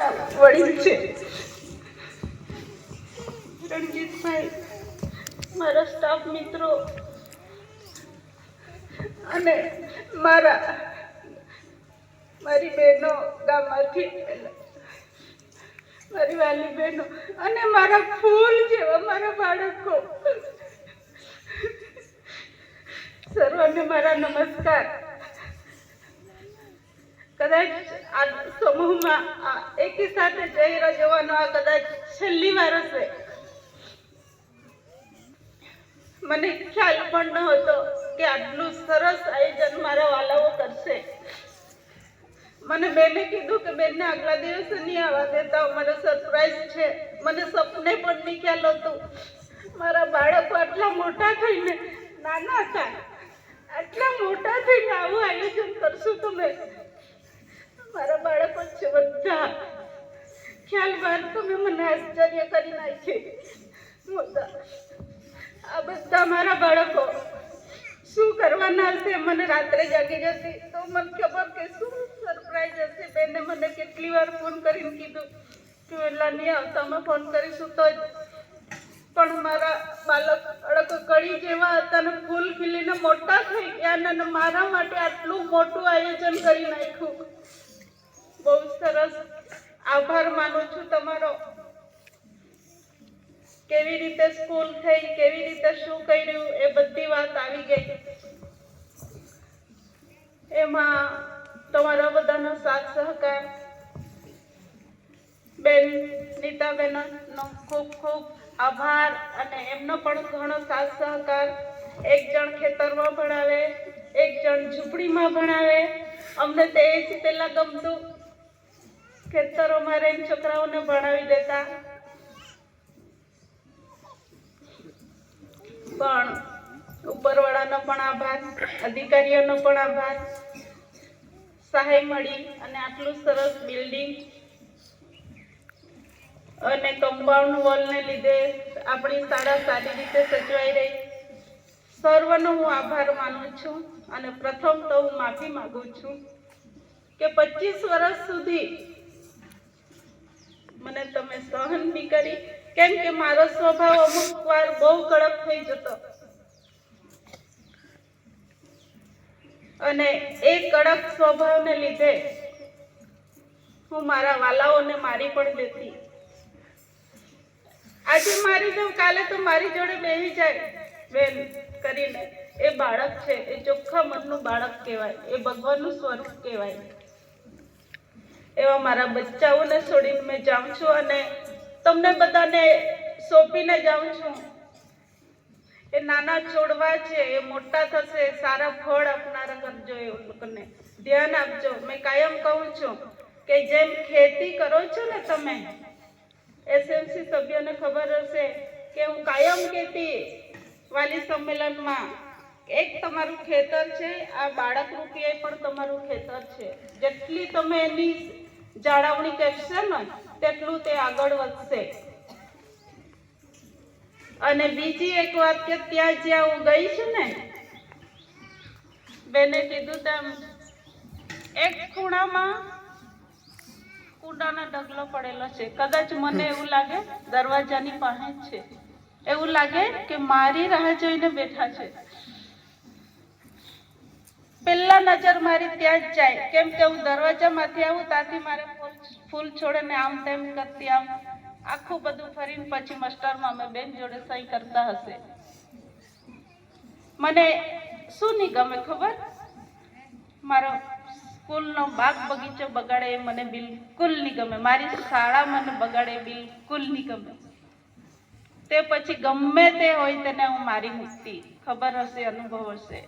મારા વડીલ છે. રણજીતભાઈ મારા સ્ટાફ મિત્રો. અને મારા મારી બહેનો ગામમાંથી મારી વાલી બહેનો અને મારા ફૂલ જેવા મારા બાળકો. સર્વને મારા નમસ્કાર. કદાચ આ સમૂહમાં એકી સાથે જઈ જોવાનો આ કદાચ છેલ્લી વાર હશે. મને ખ્યાલ પણ ન હતો કે આટલું સરસ આયોજન મારા વાલાઓ કરશે. મને બેને કીધું કે બેનને આગલા દિવસે નહીં આવવા દેતા મને સરપ્રાઈઝ છે. મને સપને પણ નહીં ખ્યાલ હતું. મારા બાળકો આટલા મોટા થઈને, નાના હતા. આટલા મોટા થઈને આવું આયોજન કરશું તમે? જ. છે બધા ખ્યાલ બાર તમે મને આશ્ચર્ય કરી નાખી. મોટા, આ બધા મારા બાળકો, શું કરવાના હશે? મને રાત્રે જાગી જશે તો મને ખબર કે શું સરપ્રાઈઝ હશે. બેને મને કેટલી વાર ફોન કરીને કીધું કે વહેલા નહીં આવતા, અમે ફોન કરીશું તો પણ મારા બાળક અડક કળી જેવા હતા ને ફૂલ ખીલીને મોટા થઈ ગયા અને મારા માટે આટલું મોટું આયોજન કરી નાખ્યું. બહુ સરસ આભાર માનું છું તમારો. કેવી રીતે સ્કૂલ થઈ, કેવી રીતે શું કર્યું, એ બધી વાત આવી ગઈ. એમાં તમારા બધાનો સાથ સહકાર. બેન, નીતાબેનનો ખૂબ ખૂબ આભાર અને એમનો પણ ઘણો સાથ સહકાર. એક જણ ખેતરમાં ભણાવે, એક જણ ઝૂંપડીમાં ભણાવે. અમને તે જ પહેલાં ગમતું. ખેતરોમાં રહીને છોકરાઓને ભણાવી દેતા. પણ ઉપરવાળાનો પણ આભાર, અધિકારીઓનો પણ આભાર. સહાય મળી અને આટલું સરસ બિલ્ડિંગ અને કમ્પાઉન્ડ વોલને લીધે આપણી શાળા સારી રીતે સચવાઈ રહી. સર્વનો હું આભાર માનું છું અને પ્રથમ તો હું માફી માગું છું કે પચીસ વર્ષ સુધી સહન બી કરી. કેમ કે મારો સ્વભાવ અમુક વાર બહુ કડક થઈ જતો. અને એ કડક સ્વભાવને લીધે હું મારા વાલાઓને મારી પણ દેતી. આજે મારી દઉં કાલે તો મારી જોડે બેસી જાય બેન કરીને. એ બાળક છે, એ ચોખ્ખા મનનું બાળક કહેવાય, એ ભગવાનનું સ્વરૂપ કહેવાય. એવા મારા બચ્ચાઓને છોડીને મેં જાઉં છું અને તમને બધાને સોંપીને જાઉં છું. એ નાના છોડવા છે, એ મોટા થશે, સારા ફળ આપનારા કરજો એ લોકોને ધ્યાન આપજો. મેં કાયમ કહું છું કે જેમ ખેતી કરો છો ને તમે, એસએમસી સભ્યોને ખબર હશે કે હું કાયમ કહેતી વાલી સંમેલનમાં એક તમારું ખેતર છે, આ બાળક રૂપિયા પણ તમારું ખેતર છે. જેટલી તમે એની જાળવણી કરશે ને, તેટલું તે આગળ વધશે. અને બીજી એક વાત કે ત્યાં જ્યાં હું ગઈ છું ને, બેને કીધું તેમ, એક ખૂણામાં કુંડાનો ઢગલો પડેલો છે. કદાચ મને એવું લાગે દરવાજાની પાસે છે. એવું લાગે કે મારી રાહ જોઈને બેઠા છે. પહેલા નજર મારી ત્યાં જ જાય. કેમ કે હું દરવાજામાંથી આવું, ત્યાંથી મારે ફૂલ ફૂલ છોડે ને આમ તેમ કરતી આમ આખું બધું ફરીને પછી માસ્ટરમાં અમે બેન જોડે સહી કરતા હશે. મને શું નહીં ગમે ખબર? મારો સ્કૂલનો બાગ બગીચો બગાડે એ મને બિલકુલ નહીં ગમે. મારી શાળા મને બગાડે બિલકુલ નહીં ગમે. તે પછી ગમે તે હોય તેને હું મારી મૂકતી. ખબર હશે, અનુભવ હશે.